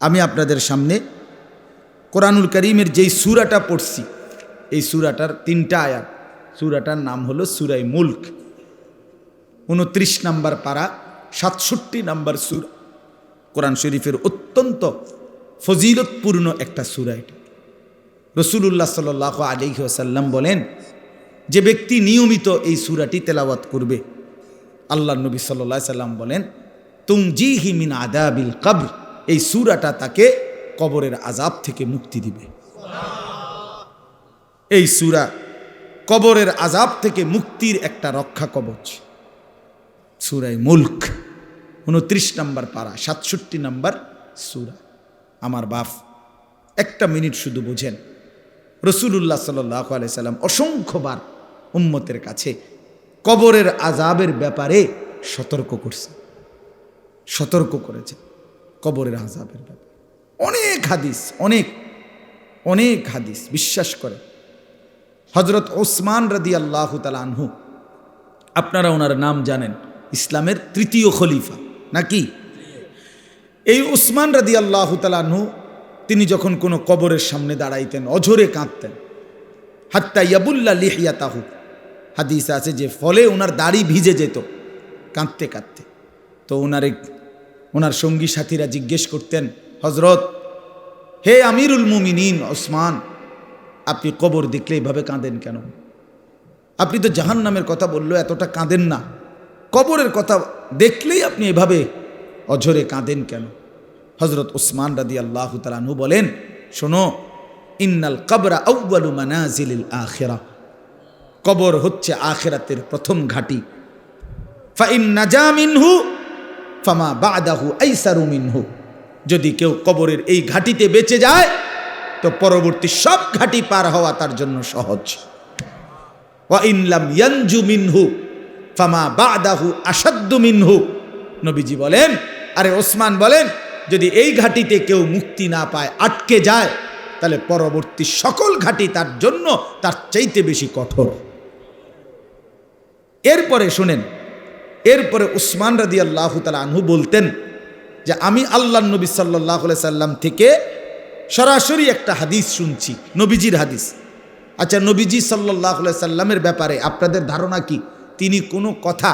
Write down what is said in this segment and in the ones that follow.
আমি আপনাদের সামনে কোরআনুল করিমের যেই সুরাটা পড়ছি, এই সুরাটার তিনটা আয়াত। সুরাটার নাম হলো সুরাই মুল্ক। উনত্রিশ নাম্বার পাড়া সাতষট্টি নাম্বার সুরা। কোরআন শরীফের অত্যন্ত ফজিলতপূর্ণ একটা সুরা এটা। রসুল্লাহ সাল আলি সাল্লাম বলেন, যে ব্যক্তি নিয়মিত এই সুরাটি তেলাওয়াত করবে আল্লাহ নবী সাল্লা সাল্লাম বলেন তুম জি হিমিন আদাবিল কবর। এই সুরাটা তাকে কবরের আজাব থেকে মুক্তি দিবে। এই সুরা কবরের আজাব থেকে মুক্তির একটা রক্ষা কবচ। সুরাই মুল্ক, উনত্রিশ নম্বর পাড়া সাতষট্টি নম্বর সুরা। আমার বাপ, একটা মিনিট শুধু বুঝেন। রসুল্লাহ সাল্লাহ সাল্লাম অসংখ্যবার উম্মতের কাছে কবরের আজাবের ব্যাপারে সতর্ক করছে। সতর্ক করেছে কবরের আজাবের ব্যাপারে। অনেক হাদিস, অনেক অনেক হাদিস বিশ্বাস করে। হজরত ওসমান রাদি আল্লাহ আনহু, আপনারা ওনার নাম জানেন, ইসলামের তৃতীয় খলিফা, নাকি? এই উসমান রাদি আল্লাহ তালাহু তিনি যখন কোনো কবরের সামনে দাঁড়াইতেন, অঝরে কাঁদতেন। হাত্তা ইয়াবুল্লা লিহিয়া তাহু হাদিস আছে যে ফলে ওনার দাড়ি ভিজে যেত, কাঁদতে কাঁদতে। তো ওনার এক ওনার সঙ্গী সাথীরা জিজ্ঞেস করতেন হজরত হে আমিরুল মুমিনিন ওসমান, আপনি কবর দেখলে এভাবে কাঁদেন কেন? আপনি তো জাহান নামের কথা বলল এতটা কাঁদেন না। কবরের কথা দেখলেই আপনি এভাবে অঝরে কাঁদেন কেন? হজরত উসমান রাদি আল্লাহ তালু বলেন, শোনো, ইন্নাল কবরা আউ্বালু মানাজিল আখেরা। কবর হচ্ছে আখেরাতের প্রথম ঘাটি। ফাইন নাজা মিনহু ফামা বাদাহু আইসারু মিনহু। যদি কেউ কবরের এই ঘাটিতে বেঁচে যায়, তো পরবর্তী সব ঘাটি পার হওয়া তার জন্য সহজ। ইনলাম ইয়ানজু মিনহু, ফামা বাদাহু আসাদ্দু মিনহু। নবীজি বলেন, আরে ওসমান বলেন, যদি এই ঘাটিতে কেউ মুক্তি না পায়, আটকে যায়, তাহলে পরবর্তী সকল ঘাটি তার জন্য তার চাইতে বেশি কঠোর। এরপরে শুনেন এরপরে উসমান রাদি আল্লাহ তালা আনহু বলতেন যে, আমি আল্লাহ নবী সাল্লাহ সাল্লাম থেকে সরাসরি একটা হাদিস শুনছি, নবীজির হাদিস। আচ্ছা নবীজি সাল্লাহ সাল্লামের ব্যাপারে আপনাদের ধারণা কি? তিনি কোনো কথা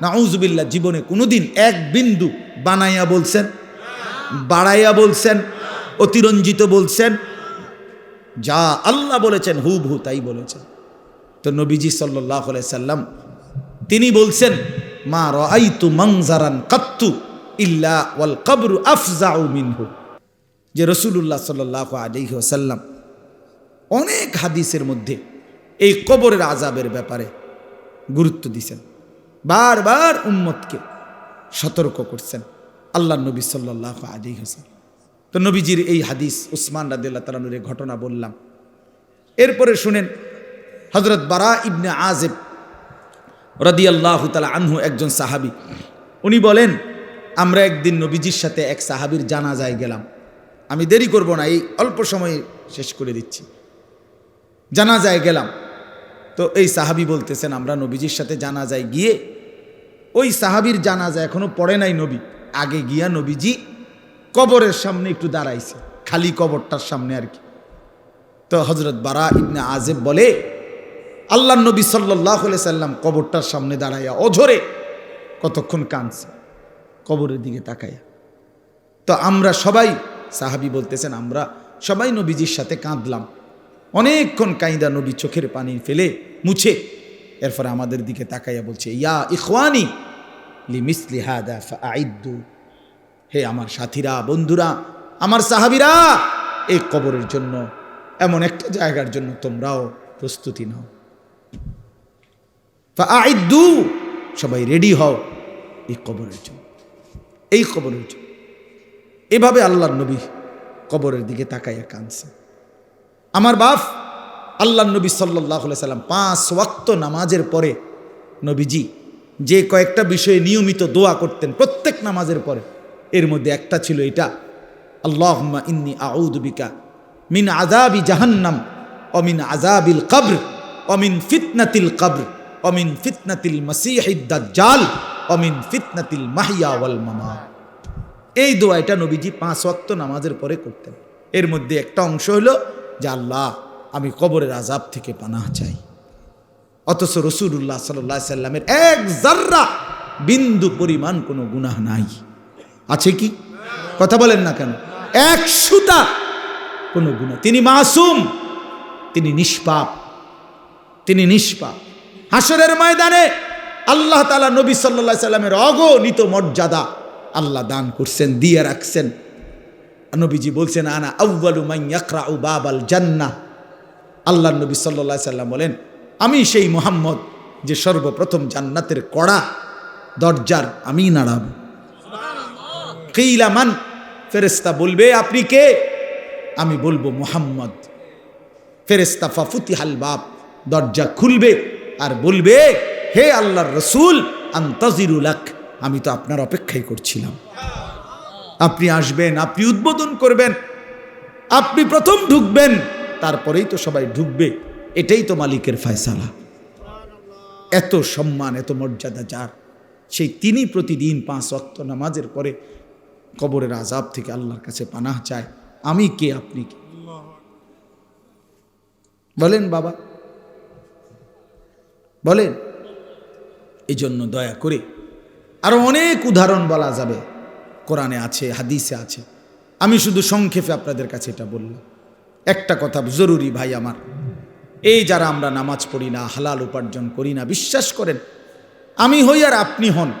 নাউজবিল্লা জীবনে কোনোদিন এক বিন্দু বানাইয়া বলছেন, বাড়াইয়া বলছেন, অতিরঞ্জিত বলছেন। যা আল্লাহ বলেছেন হু ভু তাই বলেছেন। তো নবীজি সাল্লাহ সাল্লাম, তিনি বলছেন মা রাইতু মংজারান কাত্তু ইল্লা ওয়াল কবরু আফজাউ মিনহু। যে রসুল্লাহ সাল্লাহ আলিহি অনেক হাদিসের মধ্যে এই কবরের আজাবের ব্যাপারে গুরুত্ব দিছেন। বারবার উম্মতকে সতর্ক করছেন আল্লাহ নবী সাল্লাহ আলী হোসেন তো নবীজির এই হাদিস উসমান রাদিল্লা তালানুর ঘটনা বললাম। এরপরে শুনেন হজরত বারা ইবনে আজেব রদি আল্লাহ তালা আনহু একজন সাহাবি। উনি বলেন, আমরা একদিন নবীজির সাথে এক সাহাবির জানাজায় গেলাম। আমি দেরি করব না, এই অল্প সময়ে শেষ করে দিচ্ছি। জানাজায় গেলাম। তো এই সাহাবি বলতেছেন, আমরা নবীজির সাথে জানাজায় গিয়ে, ওই সাহাবির জানাজা এখনও পড়ে নাই নবী। আগে গিয়া নবীজি কবরের সামনে একটু দাঁড়াইছে, খালি কবরটার সামনে আর কি। তো হজরত বারা ইবনে আজেব বলে আল্লাহ নবী সাল্লাহ সাল্লাম কবরটার সামনে দাঁড়াইয়া অঝরে কতক্ষণ কাঁদছে, কবরের দিকে তাকাইয়া। তো আমরা সবাই, সাহাবি বলতেছেন, আমরা সবাই নবীজির সাথে কাঁদলাম। অনেকক্ষণ কাইদা নবী চোখের পানি ফেলে মুছে, এরপরে আমাদের দিকে তাকাইয়া বলছে, ইয়া ইখওয়ানি লি মিসলি হাদা হে আমার সাথীরা, বন্ধুরা, আমার সাহাবিরা, এই কবরের জন্য, এমন একটা জায়গার জন্য তোমরাও প্রস্তুতি নাও। ফাআইদ্দু, সবাই রেডি হও এই কবরের জন্য, এই কবরের জন্য। এভাবে আল্লাহর নবী কবরের দিকে তাকাইয়া কাঁদছে। আমার বাপ আল্লাহ নবী সাল্লাহ সাল্লাম পাঁচ ওয়াক্ত নামাজের পরে নবীজি যে কয়েকটা বিষয়ে নিয়মিত দোয়া করতেন প্রত্যেক নামাজের পরে, এর মধ্যে একটা ছিল এটা আল্লাহ ইন্নি আউদবিকা মিন আজাবি জাহান্নাম অমিন আজাবিল কবর অমিন ফিতনাতিল কবর। অমিন ফিতনাতিল মসিহিদ্দাল অমিন ফিতনাতিল মাহিয়া ওয়াল মামা এই দোয়াটা নবীজি পাঁচ ওয়াক্ত নামাজের পরে করতেন। এর মধ্যে একটা অংশ হলো যে, আল্লাহ, আমি কবরের আজাব থেকে পানাহ চাই। অথচ রসুল্লাহ সাল্লাহ সাল্লামের এক জার্রা বিন্দু পরিমাণ কোনো গুনাহ নাই। আছে কি? কথা বলেন না কেন? এক সুতা কোনো গুণা তিনি মাসুম, তিনি নিষ্পাপ তিনি নিষ্পাপ। হাসরের ময়দানে আল্লাহ তালা নবী সাল্লা সাল্লামের অগণিত মর্যাদা আল্লাহ দান করছেন দিয়ে রাখছেন। নবীজি বলছেন আনা আউ্বালু মাইয়াকরা উ বাবাল জান্না আল্লাহ নবী সাল্লা সাল্লাম বলেন আমি সেই মোহাম্মদ যে সর্বপ্রথম জান্নাতের কড়া দরজার আমি নাড়াব কেইলামান ফেরেস্তা বলবে আপনি কে? আমি বলব মোহাম্মদ। ফেরেস্তা ফাফুতি হাল বাপ দরজা খুলবে আর বলবে, হে আল্লাহর রসুল আন্তজিরুলাক আমি তো আপনার অপেক্ষাই করছিলাম। আপনি আসবেন, আপনি উদ্বোধন করবেন, আপনি প্রথম ঢুকবেন, তারপরেই তো সবাই ঢুকবে। এটাই তো মালিকের ফয়সালা। এত সম্মান, এত মর্যাদা যার, সেই তিনি প্রতিদিন পাঁচ অক্ত নামাজের পরে কবরের আজাব থেকে আল্লাহর কাছে পানাহ চায়। আমি কে, আপনি কে? বলেন বাবা। বলেন? এই জন্য দয়া করে আরও অনেক উদাহরণ বলা যাবে। কোরআনে আছে, হাদিসে আছে। আমি শুধু সংক্ষেপে আপনাদের কাছে এটা বললাম। একটা কথা জরুরি ভাই আমার। এই যারা আমরা নামাজ পড়ি না, হালাল উপার্জন করি না, বিশ্বাস করেন, আমি হই আর আপনি হন,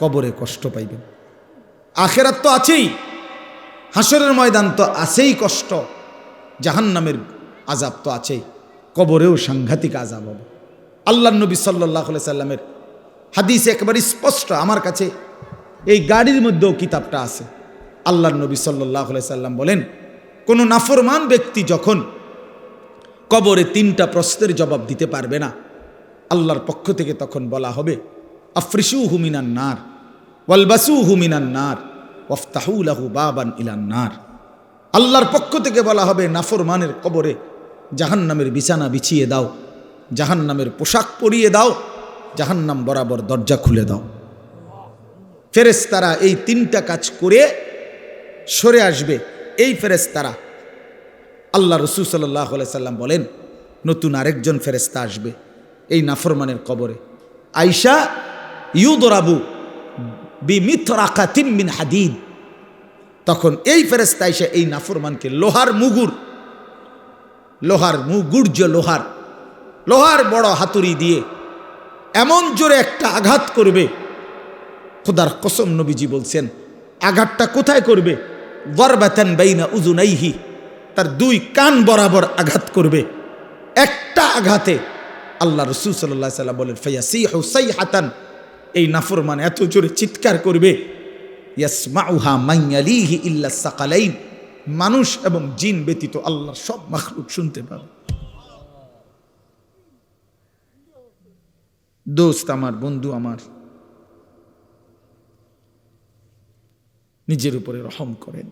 কবরে কষ্ট পাইবেন। আখেরাত তো আছেই, হাসরের ময়দান তো আছেই কষ্ট, জাহান্নামের আজাব তো আছেই, কবরেও সাংঘাতিক আজাব হবে। আল্লাহ নবী সাল্লাহ সাল্লামের হাদিস একেবারে স্পষ্ট আমার কাছে এই গাড়ির মধ্যেও কিতাবটা আছে। আল্লাহ নবী সাল্লাহ সাল্লাম বলেন, কোনো নাফরমান ব্যক্তি যখন কবরে তিনটা প্রশ্নের জবাব দিতে পারবে না, আল্লাহর পক্ষ থেকে তখন বলা হবে আফ্রিসু হুমিনান নার ওয়ালবাসু হুমিনান নার ওফতাহুলাহু বাবান ইলান নার। আল্লাহর পক্ষ থেকে বলা হবে, নাফরমানের কবরে জাহান্নামের বিছানা বিছিয়ে দাও। জাহান্নামের পোশাক পরিয়ে দাও, জাহান্নাম বরাবর দরজা খুলে দাও। ফেরেস্তারা এই তিনটা কাজ করে সরে আসবে। এই ফেরেস্তারা আল্লাহ রসুল সাল্লাহ সাল্লাম বলেন, নতুন আরেকজন ফেরেস্তা আসবে এই নাফরমানের কবরে। আইসা ইউদরাবু বিমিথরাকা তিনমিন হাদিদ। তখন এই ফেরেস্তা আইসা এই নাফরমানকে লোহার মুগুর, লোহার মুগুর্য লোহার লোহার বড় হাতুড়ি দিয়ে এমন জোরে একটা আঘাত করবে। খোদার কসম নবীজি বলছেন, আঘাতটা কোথায় করবে? গরবাতান বাইনা উজুনাইহি তার দুই কান বরাবর আঘাত করবে। একটা আঘাতে আল্লাহ রসুল সাল্লাহ সাল্লাম বলেন ফয়াসি হুসাই হাতান এই নাফরমান এত জোরে চিৎকার করবে, ইয়াসমাউহা মাইয়ালিহি ইল্লা সাকালাইন, মানুষ এবং জিন ব্যতীত আল্লাহর সব মাখলুক শুনতে পাবে। দোস্ত আমার, বন্ধু আমার। নিজের উপরে রহম করেন।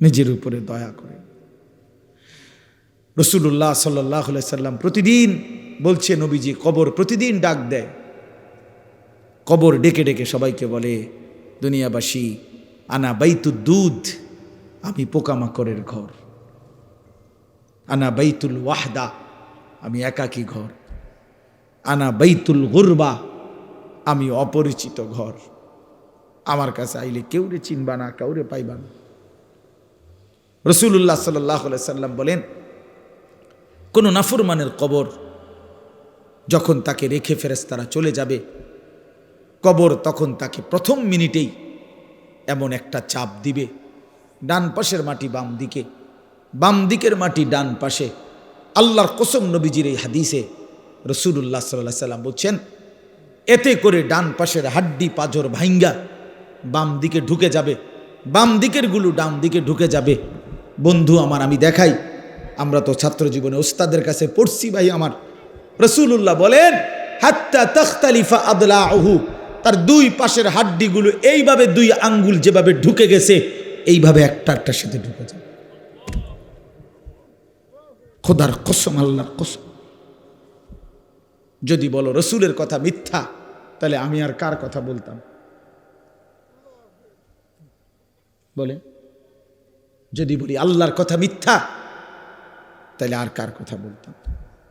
নিজের উপরে দয়া করেন। রসুল্লাহ সাল্লাহ সাল্লাম প্রতিদিন বলছে নবীজি, কবর প্রতিদিন ডাক দেয়। কবর ডেকে ডেকে সবাইকে বলে, দুনিয়াবাসী, আনা বাইতুল দুধ, আমি পোকামাকড়ের ঘর। আনা বাইতুল ওয়াহদা, আমি একাকী ঘর। আনা বাইতুল গুরবা। আমি অপরিচিত ঘর। আমার কাছে আইলে কেউরে চিনবা না, কাউরে পাইবা না। রসুল্লাহ সাল্লাহ সাল্লাম বলেন, কোনো নাফরমানের কবর যখন তাকে রেখে ফেরেস্তারা চলে যাবে, কবর তখন তাকে প্রথম মিনিটেই এমন একটা চাপ দিবে। ডান পাশের মাটি বাম দিকে, বাম দিকের মাটি ডান পাশে। আল্লাহর কসম নবীজির এই হাদিসে রসুল্লাহ সাল্লাহ সাল্লাম বলছেন, এতে করে ডান পাশের হাড্ডি পাজর ভাইঙ্গা, বাম দিকে ঢুকে যাবে, বাম দিকেরগুলো ডান দিকে ঢুকে যাবে। বন্ধু আমার, আমি দেখাই, আমরা তো ছাত্র জীবনে ওস্তাদের কাছে পড়ছি ভাই আমার। রসুল্লাহ বলেন, হাত্তা তখতালিফা আদলা আহু তার দুই পাশের হাড্ডিগুলো এইভাবে দুই আঙ্গুল যেভাবে ঢুকে গেছে, এইভাবে একটা একটার সাথে ঢুকে যায় খোদার কসম, আল্লাহর কসম। যদি বলো রসুলের কথা মিথ্যা, তাহলে আমি আর কার কথা বলতাম? বলে, যদি বলি আল্লাহর কথা মিথ্যা, তাহলে আর কার কথা বলতাম?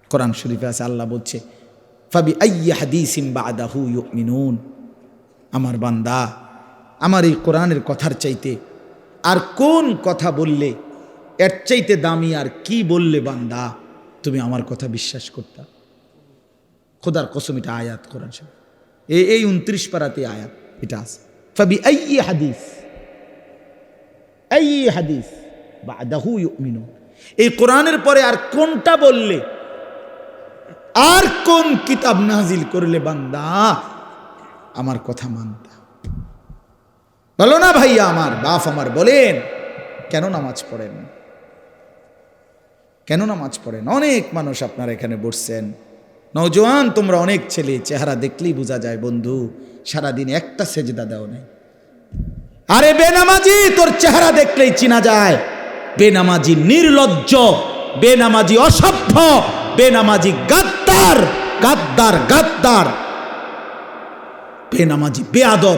কোরআন শরীফে আছে, আল্লাহ বলছে, ফাবি আইয়া হাদিসিম বাদাহু ইউমিনুন। আমার বান্দা, আমার এই কোরআনের কথার চাইতে আর কোন কথা বললে, এর চাইতে দামি আর কি বললে বান্দা, তুমি আমার কথা বিশ্বাস করতা? খোদার কসম এটা আয়াত কোরআন এই এই উনত্রিশ পাড়াতে আয়াত এটা আছে। ফাবি আইয়ি হাদিস আইয়ি হাদিস বাদাহু ইউমিনুন। এই কোরআনের পরে আর কোনটা বললে, আর কোন কিতাব নাজিল করলে বান্দা আমার কথা মানতা? বলো না ভাইয়া আমার, বাপ আমার, বলেন, কেন নামাজ পড়েন? কেন নামাজ পড়েন? অনেক মানুষ আপনারা এখানে বসছেন। নওজোয়ান, তোমরা অনেক ছেলে, চেহারা দেখলেই বোঝা যায়, বন্ধু, সারাদিন একটা সেজদা দাও নাই। আরে বেনামাজি, তোর চেহারা দেখলেই চিনা যায়। বেনামাজি নির্লজ্জ, বেনামাজি অসভ্য, বেনামাজি গাদ্দার গাদ্দার গাদ্দার। বেনামাজি বেয়াদব,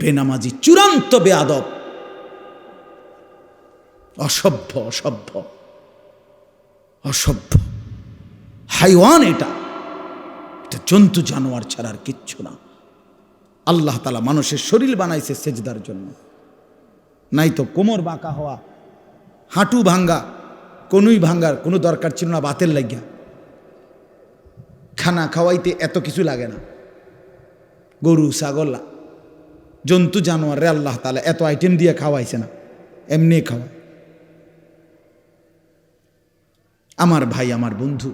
বেনামাজি চূড়ান্ত বেয়াদব। অসভ্য অসভ্য অসভ্য। হাইওয়ান এটা। এটা জন্তু, জানোয়ার ছাড়া আর কিচ্ছু না। আল্লাহ তালা মানুষের শরীর বানাইছে সেজদার জন্য। নাই তো কোমর বাঁকা হওয়া, হাঁটু ভাঙ্গা, কোনুই ভাঙ্গার কোনো দরকার ছিল না বাতের লাগিয়া। খানা খাওয়াইতে এত কিছু লাগে না। গরু, ছাগল, জন্তু, জানোয়ারে আল্লাহ তালা এত আইটেম দিয়ে খাওয়াইছে না এমনি খাওয়া আমার ভাই, আমার বন্ধু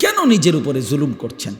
কেন নিজের উপরে জুলুম করছেন?